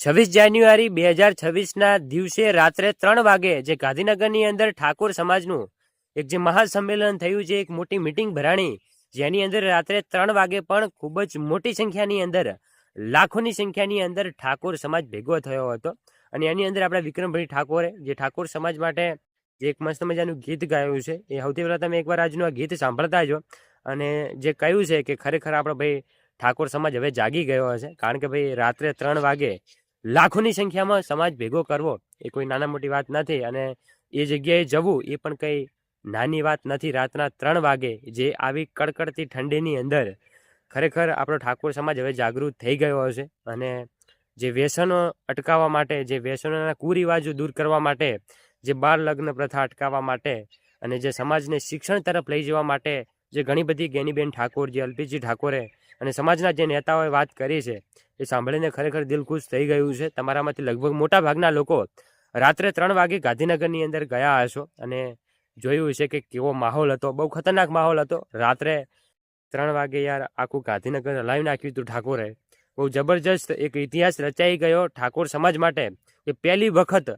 છવ્વીસ જાન્યુઆરી બે હજાર છવ્વીસના દિવસે રાત્રે ત્રણ વાગે જે ગાંધીનગરની અંદર ઠાકોર સમાજનું એક જે મહાસંમેલન થયું છે, એક મોટી મિટિંગ ભરાણી, જેની અંદર રાત્રે ત્રણ વાગે પણ ખૂબ જ મોટી સંખ્યાની અંદર, લાખોની સંખ્યાની અંદર ઠાકોર સમાજ ભેગો થયો હતો. અને એની અંદર આપણા વિક્રમભાઈ ઠાકોરે, જે ઠાકોર સમાજ માટે જે એક મસ્ત મજાનું ગીત ગાયું છે, એ સૌથી પહેલાં તમે એકવાર આજનું આ ગીત સાંભળતા જો અને જે કહ્યું છે કે ખરેખર આપણો ભાઈ ઠાકોર સમાજ હવે જાગી ગયો હશે, કારણ કે ભાઈ રાત્રે ત્રણ વાગે લાખોની સંખ્યામાં સમાજ ભેગો કરવો એ કોઈ નાના મોટી વાત નથી અને એ જગ્યાએ જવું એ પણ કંઈ નાની વાત નથી. રાતના ત્રણ વાગે જે આવી કડકડતી ઠંડીની અંદર ખરેખર આપણો ઠાકોર સમાજ હવે જાગૃત થઈ ગયો હશે અને જે વ્યસનો અટકાવવા માટે, જે વ્યસનોના કુરિવાજો દૂર કરવા માટે, જે બાળ લગ્ન પ્રથા અટકાવવા માટે અને જે સમાજને શિક્ષણ તરફ લઈ જવા માટે જે ઘણી બધી જ્ઞાનીબેન ઠાકોર, જે અલ્પેશજી ઠાકોરે અને સમાજના જે નેતાઓએ વાત કરી છે, એ સાંભળીને ખરેખર દિલ ખુશ થઈ ગયું છે. તમારામાંથી લગભગ મોટા ભાગના લોકો રાત્રે ત્રણ વાગે ગાંધીનગરની અંદર ગયા હશો અને જોયું છે કે કેવો માહોલ હતો, બહુ ખતરનાક માહોલ હતો. રાત્રે ત્રણ વાગે યાર આખું ગાંધીનગર હલાવી નાખ્યું હતું ઠાકોરે. બહુ જબરજસ્ત એક ઇતિહાસ રચાઈ ગયો ઠાકોર સમાજ માટે. કે પહેલી વખત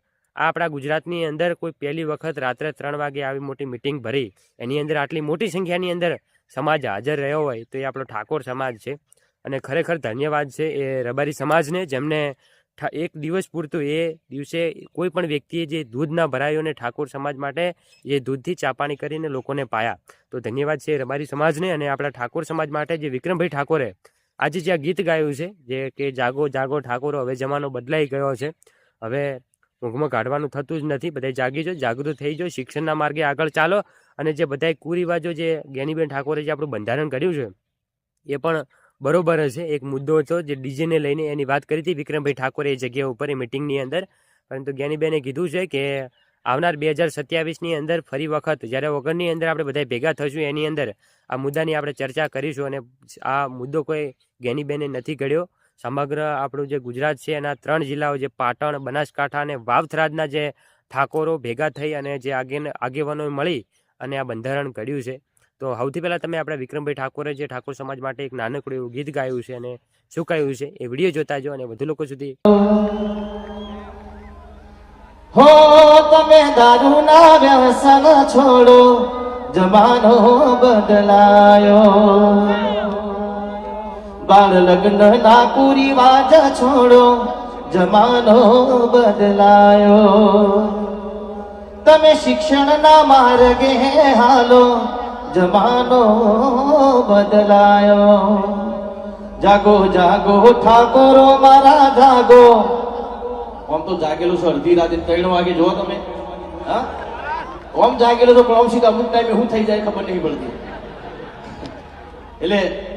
આ આપણા ગુજરાતની અંદર કોઈ પહેલી વખત રાત્રે ત્રણ વાગે આવી મોટી મિટિંગ ભરી, એની અંદર આટલી મોટી સંખ્યાની અંદર સમાજ હાજર રહ્યો હોય, તો એ આપણો ઠાકોર સમાજ છે. અને ખરેખર ધન્યવાદ છે એ રબારી સમાજને, જેમને એક દિવસ પૂરતું એ દિવસે કોઈ પણ વ્યક્તિએ જે દૂધ ના ભરાયું અને ઠાકોર સમાજ માટે, એ દૂધથી ચાપાણી કરીને લોકોને પાયા. તો ધન્યવાદ છે રબારી સમાજને અને આપણા ઠાકોર સમાજ માટે જે વિક્રમભાઈ ઠાકોરે આજે જે આ ગીત ગાયું છે, જે કે જાગો જાગો ઠાકોરો, હવે જમાનો બદલાઈ ગયો છે. હવે ઊંઘમાં કાઢવાનું થતું જ નથી. બધા જાગી જો જાગૃત થઈ જો શિક્ષણના માર્ગે આગળ ચાલો અને જે બધા કુરિવાજો જે જ્ઞાનીબેન ઠાકોરે જે આપણું બંધારણ કર્યું છે, એ પણ બરોબર હશે એક મુદ્દો હતો જે ડીજેને લઈને એની વાત કરી હતી. વિક્રમભાઈ ઠાકોરે એ જગ્યા ઉપર, એ મિટિંગની અંદર. પરંતુ જ્ઞાનીબેને કીધું છે કે આવનાર બે હજાર સત્યાવીસની અંદર ફરી વખત, જ્યારે વગરની અંદર આપણે બધા ભેગા થશું એની અંદર, આ મુદ્દાની આપણે ચર્ચા કરીશું અને આ મુદ્દો કોઈ જ્ઞાનીબેને નથી ઘડ્યો. સમગ્ર આપણું જે ગુજરાત છે, એના ત્રણ જિલ્લાઓ જે પાટણ, બનાસકાંઠા અને વાવથરાજના જે ઠાકોરો ભેગા થઈ અને જે આગે આગેવાનો મળી અને આ બંધારણ ઘડ્યું છે. તો સૌથી પહેલાં તમે આપણા વિક્રમભાઈ ઠાકોરે જે ઠાકોર સમાજ માટે એક નાનકડું એવું ગીત ગાયું છે અને શું ગાયું છે એ વીડિયો જોતા જો અને વધુ લોકો સુધી હો, તમે દારૂના વ્યસન છોડો, જમાનો બદલાયો. બાળ લગ્ન ના વાજા છોડો, જમાનો બદલાયો. તમે શિક્ષણના માર્ગે હાલો, જમાનો બદલાયો. જાગો જાગો, ઠાકોરો મારા જાગો. આમ તો જાગેલો છો, અડધી રાતે ત્રણ વાગે જો તમે. હા? આમ જાગેલો છો, પણ આમ અમુક ટાઈમે શું થઈ જાય ખબર નહીં પડતી. એટલે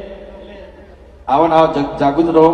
આવા આવા જાગૃત રહો